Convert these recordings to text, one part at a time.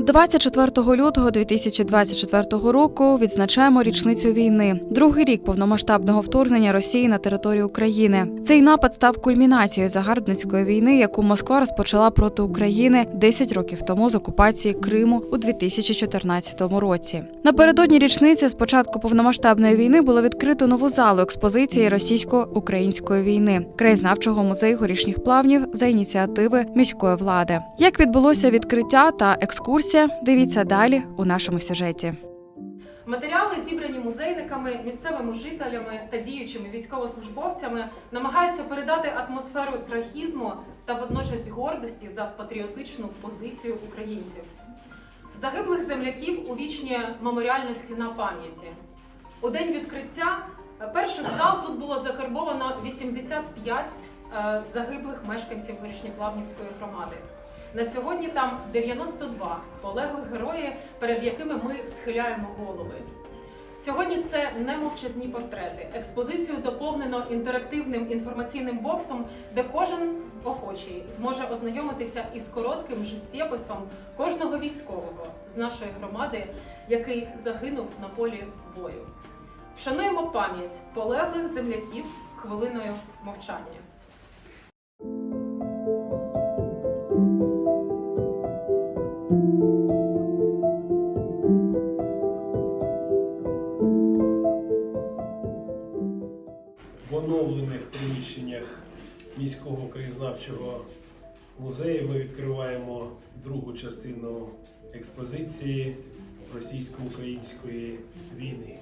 – 24 лютого 2024 року відзначаємо річницю війни, другий рік повномасштабного вторгнення Росії на територію України. Цей напад став кульмінацією загарбницької війни, яку Москва розпочала проти України 10 років тому з окупації Криму у 2014 році. Напередодні річниці з початку повномасштабної війни було відкрито нову залу експозиції російсько-української війни краєзнавчого музею горішніх плавнів за ініціативи міської влади. Як відбулося відкриття та екскурсія, дивіться далі у нашому сюжеті. Матеріали, зібрані музейниками, місцевими жителями та діючими військовослужбовцями, намагаються передати атмосферу трагізму та водночас гордості за патріотичну позицію українців. Загиблих земляків увічнює меморіальна стіна пам'яті. У день відкриття перших зал тут було закарбовано 85 е, загиблих мешканців Горішньоплавнівської громади. На сьогодні там 92 полеглих герої, перед якими ми схиляємо голови. Сьогодні це не мовчазні портрети. Експозицію доповнено інтерактивним інформаційним боксом, де кожен охочий зможе ознайомитися із коротким життєписом кожного військового з нашої громади, який загинув на полі бою. Вшануємо пам'ять полеглих земляків хвилиною мовчання. Краєзнавчого музею ми відкриваємо другу частину експозиції російсько-української війни.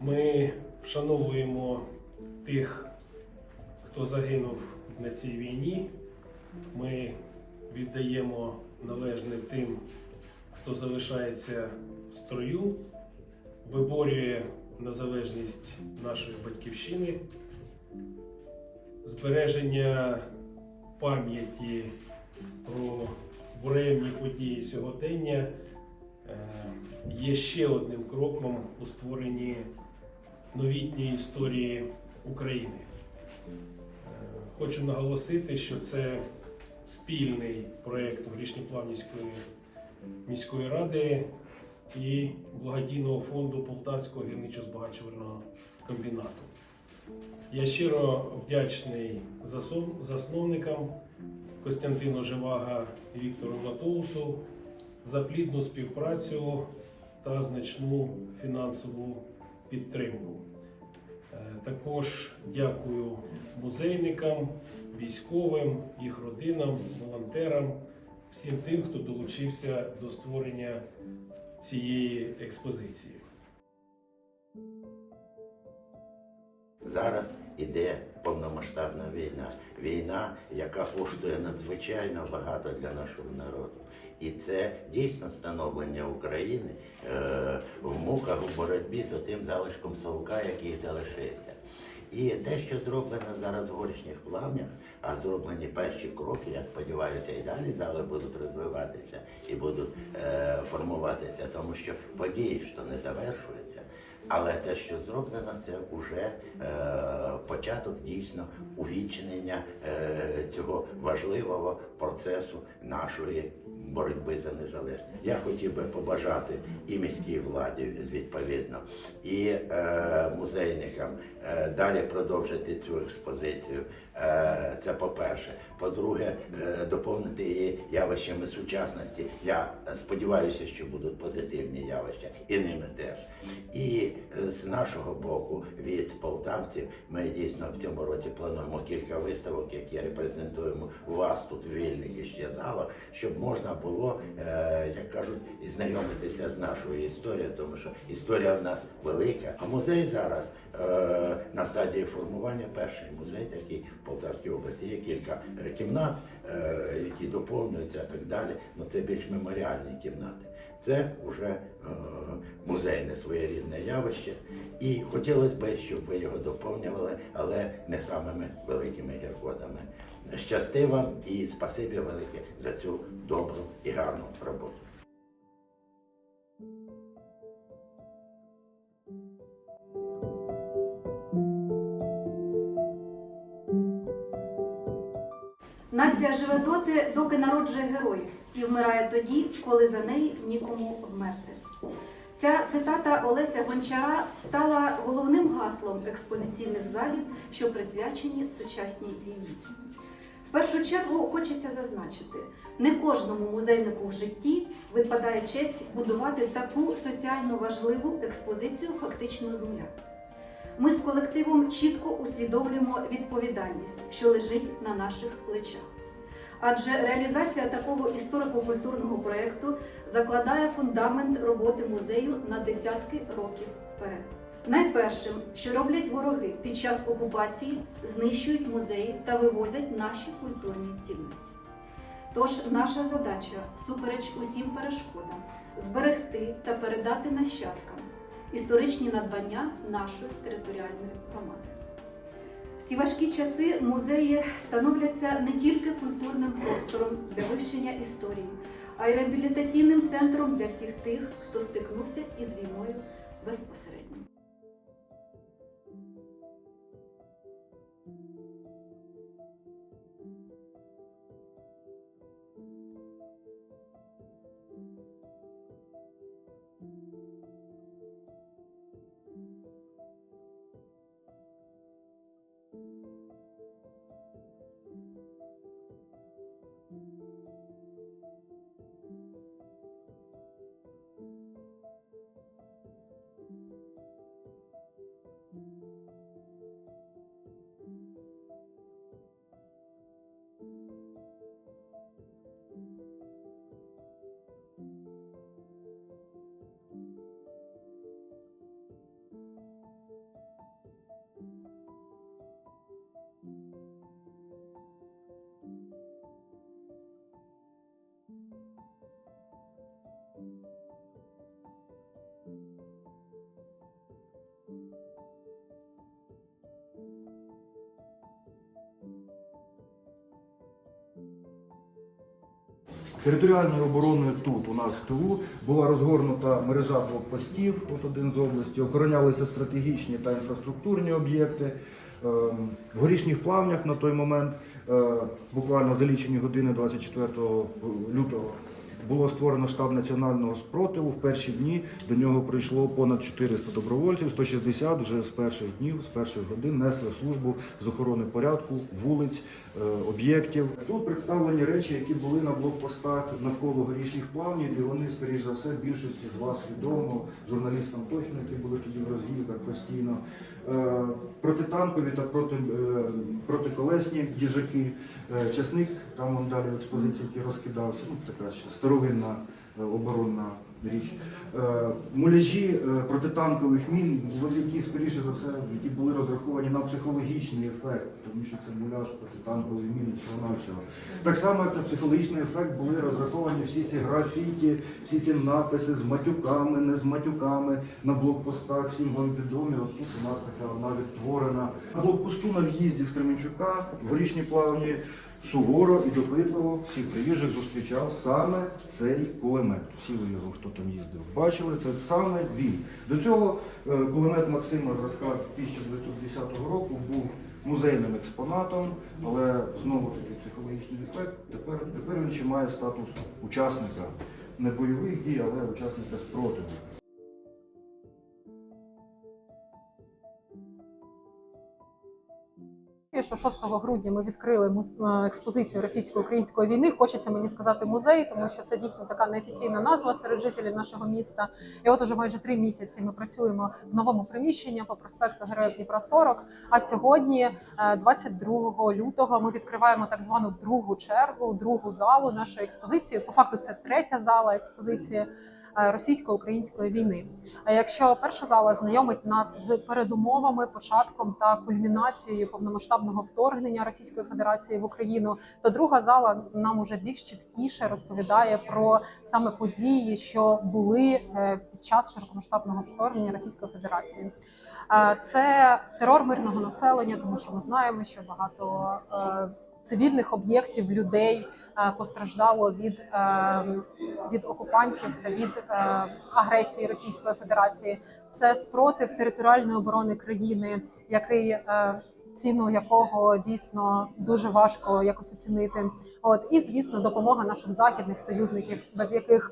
Ми вшановуємо тих, хто загинув на цій війні. Ми віддаємо належне тим, хто залишається в строю, виборює незалежність нашої батьківщини, збереження пам'яті про буремні події сьогодення е, є ще одним кроком у створенні новітньої історії України. Е, Хочу наголосити, що це спільний проєкт Горішньоплавнівської міської ради і благодійного фонду Полтавського гірничо-збагачувального комбінату. Я щиро вдячний засновникам Костянтину Живага і Віктору Латоусу за плідну співпрацю та значну фінансову підтримку. Е, Також дякую музейникам, військовим, їх родинам, волонтерам, всім тим, хто долучився до створення цієї експозиції. Зараз іде повномасштабна війна. Війна, яка коштує надзвичайно багато для нашого народу. І це дійсно становлення України е, в муках у боротьбі з тим залишком совка, який залишився. І те, що зроблено зараз в горішніх плавнях, а зроблені перші кроки, я сподіваюся, і далі зали будуть розвиватися і будуть е, формуватися, тому що події то не завершуються. Але те, що зроблено, це вже е, початок дійсно увічнення е, цього важливого процесу нашої боротьби за незалежність. Я хотів би побажати і міській владі відповідно, і е, музейникам е, далі продовжити цю експозицію. Е, це по-перше. По-друге, е, доповнити її явищами сучасності. Я сподіваюся, що будуть позитивні явища, і ними теж. І з нашого боку, від полтавців, ми дійсно в цьому році плануємо кілька виставок, які репрезентуємо вас тут в вільних іще залах, щоб можна було, е, як кажуть, знайомитися з нашою історією, тому що історія в нас велика. А музей зараз е, на стадії формування перший музей такий в Полтавській області. Є кілька е, кімнат, е, які доповнюються так далі. Ну це більш меморіальні кімнати. Це вже е, музейне своєрідне явище. І хотілося б, щоб ви його доповнювали, але не самими великими гірходами. Щасти вам і спасибі велике за цю добру і гарну роботу. Нація живе доти, доки народжує героїв і вмирає тоді, коли за неї нікому вмерти. Ця цитата Олеся Гончара стала головним гаслом експозиційних залів, що присвячені сучасній війні. В першу чергу хочеться зазначити, не кожному музейнику в житті випадає честь будувати таку соціально важливу експозицію фактично з нуля. Ми з колективом чітко усвідомлюємо відповідальність, що лежить на наших плечах. Адже реалізація такого історико-культурного проєкту закладає фундамент роботи музею на десятки років вперед. Найпершим, що роблять вороги під час окупації, знищують музеї та вивозять наші культурні цінності. Тож наша задача, всупереч усім перешкодам, зберегти та передати нащадкам історичні надбання нашої територіальної громади. Ці важкі часи музеї становляться не тільки культурним простором для вивчення історії, а й реабілітаційним центром для всіх тих, хто стикнувся із війною безпосередньо. Територіальною обороною тут у нас в тилу була розгорнута мережа блокпостів, от один з області, охоронялися стратегічні та інфраструктурні об'єкти. Ем, В горішніх плавнях на той момент, е, буквально за лічені години 24 лютого, було створено штаб національного спротиву. В перші дні до нього прийшло понад 400 добровольців, 160 вже з перших днів, з перших годин несли службу з охорони порядку, вулиць, е, об'єктів. Тут представлені речі, які були на блокпостах навколо горішніх плавнів, і вони, скоріш за все, більшості з вас відомо, журналістам точно, які були тоді в роз'їздах постійно. Е, Протитанкові та проти, е, протиколесні їжаки, часник, там вон далі експозиції, який розкидався, ну така ще старовинна е, оборонна річ. Е, Муляжі е, протитанкових мін, які, скоріше за все, які були розраховані на психологічний ефект, тому що це муляж протитанкової міни всього навсього. Так само, як на психологічний ефект були розраховані всі ці графіті, всі ці написи з матюками, не з матюками на блокпостах, всім вам відомі. От тут у нас така одна відтворена. На блокпосту на в'їзді з Кременчука в горішні плавні суворо і допитливо всіх приїжджих зустрічав саме цей кулемет. Всі ви його, хто там їздив, бачили, це саме він. До цього е, кулемет Максима зразка 1910 року був музейним експонатом, але знову таки психологічний ефект. Тепер, тепер він ще має статус учасника не бойових дій, але учасника спротиву. Що 6 грудня ми відкрили е, експозицію російсько-української війни. Хочеться мені сказати музей, тому що це дійсно така неофіційна назва серед жителів нашого міста. І от уже майже три місяці ми працюємо в новому приміщенні по проспекту Героїв Дніпра 40. А сьогодні, е, 22 лютого, ми відкриваємо так звану другу чергу, другу залу нашої експозиції. По факту це третя зала експозиції е, російсько-української війни. А якщо перша зала знайомить нас з передумовами, початком та кульмінацією повномасштабного вторгнення Російської Федерації в Україну, то друга зала нам уже більш чіткіше розповідає про саме події, що були е, під час широкомасштабного вторгнення Російської Федерації. Е, Це терор мирного населення, тому що ми знаємо, що багато е, цивільних об'єктів людей е, постраждало від, е, від окупантів та від е, агресії Російської Федерації. Це спротив територіальної оборони країни, який ціну якого дійсно дуже важко якось оцінити. От і звісно, допомога наших західних союзників, без яких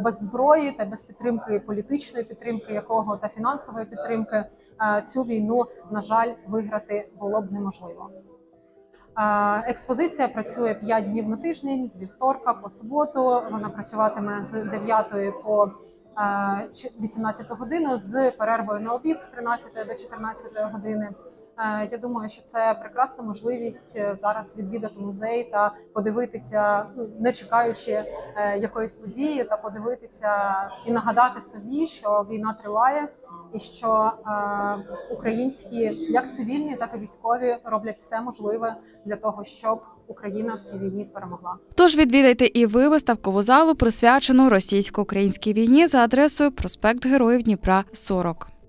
без зброї та без підтримки політичної підтримки, якого та фінансової підтримки цю війну на жаль виграти було б неможливо. Експозиція працює 5 днів на тиждень з вівторка по суботу. Вона працюватиме з 9 по 18 годину з перервою на обід з 13 до 14 години. Я думаю, що це прекрасна можливість е, зараз відвідати музей та подивитися, ну, не чекаючи е, якоїсь події, та подивитися і нагадати собі, що війна триває, і що е, українські як цивільні, так і військові роблять все можливе для того, щоб Україна в цій війні перемогла. Тож відвідайте і ви виставкову залу, присвячену російсько-українській війні за адресою проспект Героїв Дніпра 40.